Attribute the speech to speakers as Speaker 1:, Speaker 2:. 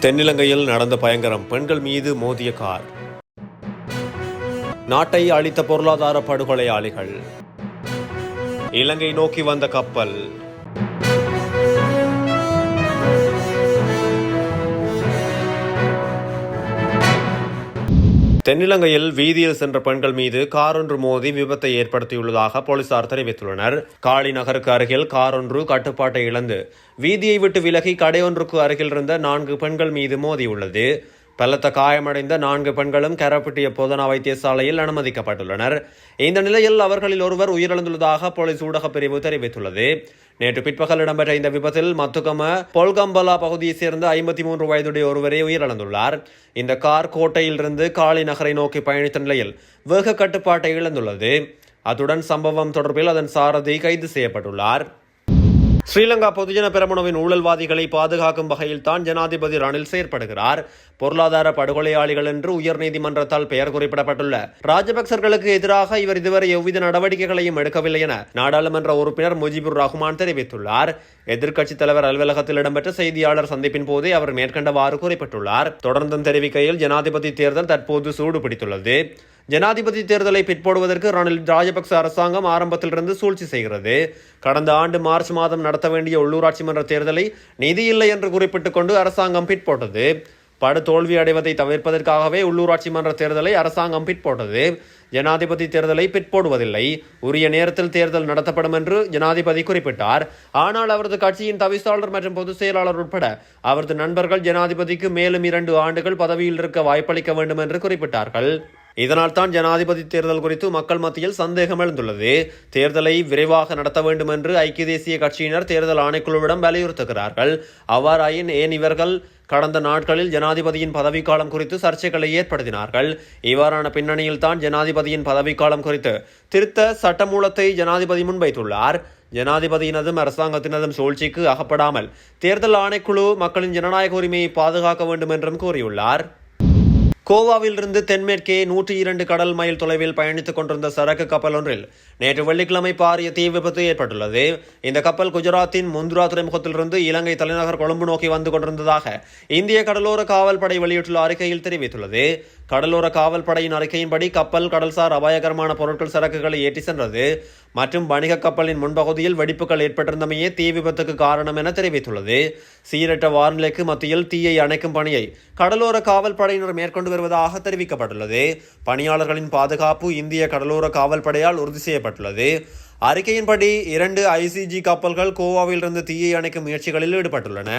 Speaker 1: தென்னிலங்கையில் நடந்த பயங்கரம் பெண்கள் மீது மோதிய கார். நாட்டை அழித்த பொருளாதார படுகொலையாளிகள். இலங்கை நோக்கி வந்த கப்பல். தென்னிலங்கையில் வீதியில் சென்ற பெண்கள் மீது கார் ஒன்று மோதி விபத்தை ஏற்படுத்தியுள்ளதாக போலீசார் தெரிவித்துள்ளனர். காளி நகருக்கு அருகில் கார் ஒன்று கட்டுப்பாட்டை இழந்து வீதியை விட்டு விலகி கடையொன்றுக்கு அருகில் இருந்த நான்கு பெண்கள் மீது மோதியுள்ளது பலத்த காயமடைந்த நான்கு பெண்களும் கரப்பட்டிய போதனா வைத்தியசாலையில் அனுமதிக்கப்பட்டுள்ளனர். இந்த நிலையில் அவர்களில் ஒருவர் உயிரிழந்துள்ளதாக போலீஸ் ஊடகப் பிரிவு தெரிவித்துள்ளது. நேற்று பிற்பகல் இடம்பெற்ற இந்த விபத்தில் மத்துகம பொல்கம்பலா பகுதியைச் சேர்ந்த ஐம்பத்தி மூன்று வயதுடைய ஒருவரே உயிரிழந்துள்ளார். இந்த கார் கோட்டையிலிருந்து காளி நகரை நோக்கி பயணித்த நிலையில் வேக கட்டுப்பாட்டை இழந்துள்ளது. அத்துடன் சம்பவம் தொடர்பில் அதன் சாரதி கைது செய்யப்பட்டுள்ளார். ஸ்ரீலங்கா பொதுஜன பெரமுனவின் ஊழல்வாதிகளை பாதுகாக்கும் வகையில் தான் ஜனாதிபதி ரணில் செயற்படுகிறார். பொருளாதார படுகொலையாளிகள் என்று உயர்நீதிமன்றத்தால் பெயர் குறிப்பிடப்பட்டுள்ள ராஜபக்சர்களுக்கு எதிராக இவர் இதுவரை எவ்வித நடவடிக்கைகளையும் எடுக்கவில்லை என நாடாளுமன்ற உறுப்பினர் முஜிபுர் ரஹ்மான் தெரிவித்துள்ளார். எதிர்க்கட்சித் தலைவர் அலுவலகத்தில் இடம்பெற்ற செய்தியாளர் சந்திப்பின் போதே அவர் மேற்கண்டவாறு குறிப்பிட்டுள்ளார். தொடர்ந்தும் தெரிவிக்கையில் ஜனாதிபதி தேர்தல் தற்போது சூடு பிடித்துள்ளது ஜனாதிபதி தேர்தலை பிற்போடுவதற்கு ரணில் ராஜபக்ச அரசாங்கம் ஆரம்பத்திலிருந்து சூழ்ச்சி செய்கிறது. கடந்த ஆண்டு மார்ச் மாதம் நடத்த வேண்டிய உள்ளூராட்சி மன்ற தேர்தலை நிதி இல்லை என்று குறிப்பிட்டுக் கொண்டு அரசாங்கம் பிற்போட்டது. படு தோல்வி அடைவதை தவிர்ப்பதற்காகவே உள்ளூராட்சி மன்ற தேர்தலை அரசாங்கம் பிற்போட்டது. ஜனாதிபதி தேர்தலை பிற்போடுவதில்லை. உரிய நேரத்தில் தேர்தல் நடத்தப்படும் என்று ஜனாதிபதி குறிப்பிட்டார். ஆனால் அவரது கட்சியின் தவிசாளர் மற்றும் பொதுச் செயலாளர் உட்பட அவரது நண்பர்கள் ஜனாதிபதிக்கு மேலும் இரண்டு ஆண்டுகள் பதவியில் இருக்க வாய்ப்பளிக்க வேண்டும் என்று குறிப்பிட்டார்கள். இதனால் தான் ஜனாதிபதி தேர்தல் குறித்து மக்கள் மத்தியில் சந்தேகம் எழுந்துள்ளது. தேர்தலை விரைவாக நடத்த வேண்டும் என்று ஐக்கிய தேசிய கட்சியினர் தேர்தல் ஆணைக்குழுவிடம் வலியுறுத்துகிறார்கள். அவ்வாறாயின் ஏன் இவர்கள் கடந்த நாட்களில் ஜனாதிபதியின் பதவிக்காலம் குறித்து சர்ச்சைகளை ஏற்படுத்தினார்கள்? இவ்வாறான பின்னணியில் தான் ஜனாதிபதியின் பதவிக்காலம் குறித்து திருத்த சட்டமூலத்தை ஜனாதிபதி முன்வைத்துள்ளார். ஜனாதிபதியினதும் அரசாங்கத்தினதும் சூழ்ச்சிக்கு அகப்படாமல் தேர்தல் ஆணைக்குழு மக்களின் ஜனநாயக உரிமையை பாதுகாக்க வேண்டும் என்றும் கூறியுள்ளார். கோவாவிலிருந்து தென்மேற்கே நூற்றி இரண்டு கடல் மைல் தொலைவில் பயணித்துக் கொண்டிருந்த சரக்கு கப்பல் ஒன்றில் நேற்று வெள்ளிக்கிழமை பாரிய தீ விபத்து ஏற்பட்டுள்ளது. இந்த கப்பல் குஜராத்தின் முந்துரா துறைமுகத்திலிருந்து இலங்கை தலைநகர் கொழும்பு நோக்கி வந்து கொண்டிருந்ததாக இந்திய கடலோர காவல் படை வெளியிட்டுள்ள அறிக்கையில் தெரிவித்துள்ளது. கடலோர காவல் படையின் அறிக்கையின்படி கப்பல் கடல்சார் அபாயகரமான பொருட்கள் சரக்குகளை ஏற்றி சென்றது. மற்றும் வணிக கப்பலின் முன்பகுதியில் வெடிப்புகள் ஏற்பட்டிருந்தமையே தீ விபத்துக்கு காரணம் என தெரிவித்துள்ளது. சீரற்ற வானிலைக்கு மத்தியில் தீயை அணைக்கும் பணியை கடலோர காவல் படையினர் மேற்கொண்டு வருவதாக தெரிவிக்கப்பட்டுள்ளது. பணியாளர்களின் பாதுகாப்பு இந்திய கடலோர காவல் படையால் உறுதி செய்யப்பட்டுள்ளது அறிக்கையின்படி இரண்டு ஐசிஜி கப்பல்கள் கோவாவிலிருந்து தீயை அணைக்கும் முயற்சிகளில் ஈடுபட்டுள்ளன.